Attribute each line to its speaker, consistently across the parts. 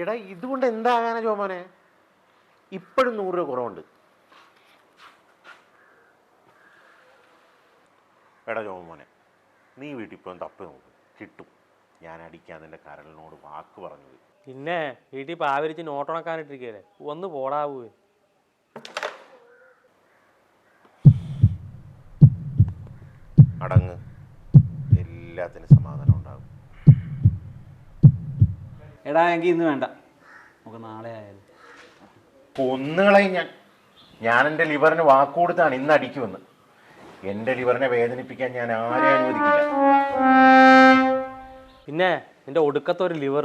Speaker 1: എടാ ഇതുകൊണ്ട് എന്താകാനാ ചോമോനെ ഇപ്പോഴും നൂറ് രൂപ കുറവുണ്ട്. എടാ ചോമോനെ നീ വീട്ടിൽ പോയി തപ്പി നോക്കും. കിട്ടും. ഞാൻ അടിക്കാൻ നിന്റെ കരളിനോട് വാക്ക് പറഞ്ഞത്.
Speaker 2: പിന്നെ വീട്ടിൽ പാവരിച്ച് നോട്ടുണക്കാനിട്ടിരിക്കല്ലേ ഒന്ന് പോടാവൂ.
Speaker 1: അടങ്ങ്.
Speaker 3: എടാ എങ്കിൽ ഇന്ന് വേണ്ട. നമുക്ക് നാളെ ആയാലും.
Speaker 1: കൊന്നുകളയും ഞാൻ ഞാൻ എന്റെ ലിവറിന് വാക്ക് കൊടുത്താണ് ഇന്ന് അടിക്കുമെന്ന്. എന്റെ ലിവറിനെ വേദനിപ്പിക്കാൻ ഞാൻ ആരെ അനുവദിക്കില്ല.
Speaker 2: പിന്നെ എന്റെ ഒടുക്കത്തെ ഒരു ലിവർ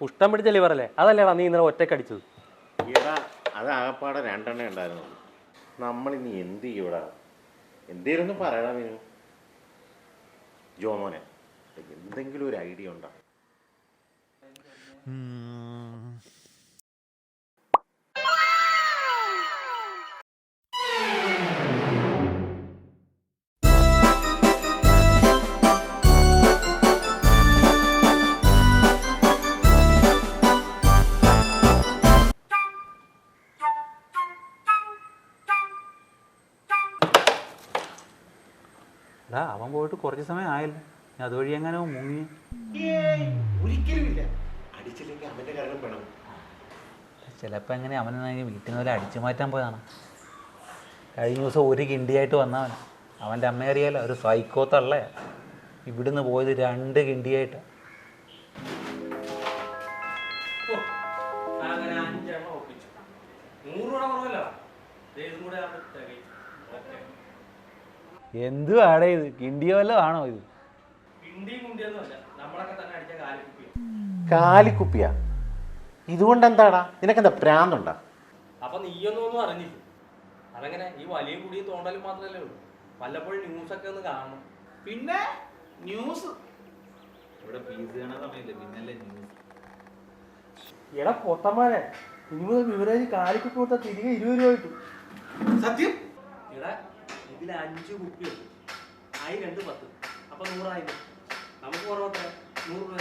Speaker 2: കുഷ്ടം പിടിച്ച ലിവർ അല്ലേ അതല്ലേടാ നീ ഇന്നലെ ഒറ്റക്കടിച്ചത്
Speaker 1: എടാ അത് ആകപ്പാടെ രണ്ടെണ്ണേ ഉണ്ടായിരുന്നുള്ളൂ. ഇനി എന്ത് ചെയ്യൂടാ? എന്തേലും പറയടാ മീനു. ജോമോനെ എന്തെങ്കിലും ഒരു ഐഡിയ ഉണ്ടോ?
Speaker 3: അവൻ പോയിട്ട് കുറച്ച് സമയം ആയല്ലേ. അതുവഴി എങ്ങനെ മുങ്ങി.
Speaker 1: ഒരിക്കലുമില്ല.
Speaker 3: ചിലപ്പോൾ എങ്ങനെ അവനെ വീട്ടിൽ നിന്ന് അടിച്ചു മാറ്റാൻ പോയതാണ്. കഴിഞ്ഞ ദിവസം ഒരു കിണ്ടിയായിട്ട് വന്നവൻ. അവന്റെ അമ്മ അറിയാലോ ഒരു സൈക്കോ തള്ളേ ഇവിടുന്ന് പോയത് രണ്ട്
Speaker 2: കിണ്ടിയായിട്ട്.
Speaker 3: എന്ത് ആടേ ഇത്? കിണ്ടിയ വല്ലതും ആണോ ഇത്?
Speaker 1: കാലിക്കുപ്പിയ? ഇതുകൊണ്ട് എന്താടാ നിനക്കെന്താ പ്രാന്തുണ്ടാ?
Speaker 2: അപ്പൊ നീയൊന്നും ഒന്നും അറിഞ്ഞില്ല. അതങ്ങനെ ഈ വലിയ കുടിയും തോണ്ടലും മാത്രമല്ലേ ഉള്ളൂ. വല്ലപ്പോഴും ന്യൂസ് ഒക്കെ ഒന്ന് കാണണം.
Speaker 4: പിന്നെ ന്യൂസ്.
Speaker 3: ഇവിടെ ഫീസ് കാണാൻ സമയമില്ല? പിന്നല്ലേ ന്യൂസ്.
Speaker 2: എടാ പൊട്ടന്മാരെ ഇനി മുതൽ ബിവറേജ് കാലിക്ക് കൊടുത്താൽ തിരികെ ഇരുപത് രൂപ കിട്ടും.
Speaker 4: സത്യം?
Speaker 2: എടാ ഇതിൽ അഞ്ച് കുപ്പിയുണ്ട് ആയി രണ്ട് പത്ത്. അപ്പൊ നൂറായി നമുക്ക് കുറവത്ര നൂറ് രൂപ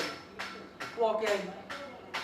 Speaker 2: ഇപ്പൊ ഓക്കെ ആയി.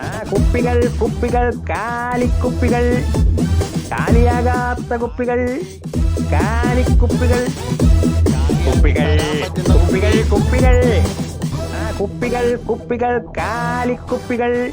Speaker 5: ആ കുപ്പികൾ കുപ്പികൾ കാലിക്കുപ്പികൾ. കാലിയാകാത്ത കുപ്പികൾ കാലിക്കുപ്പികൾ. കുപ്പികൾ കുപ്പികൾ കുപ്പികൾ. കുപ്പികൾ കുപ്പികൾ കാലിക്കുപ്പികൾ.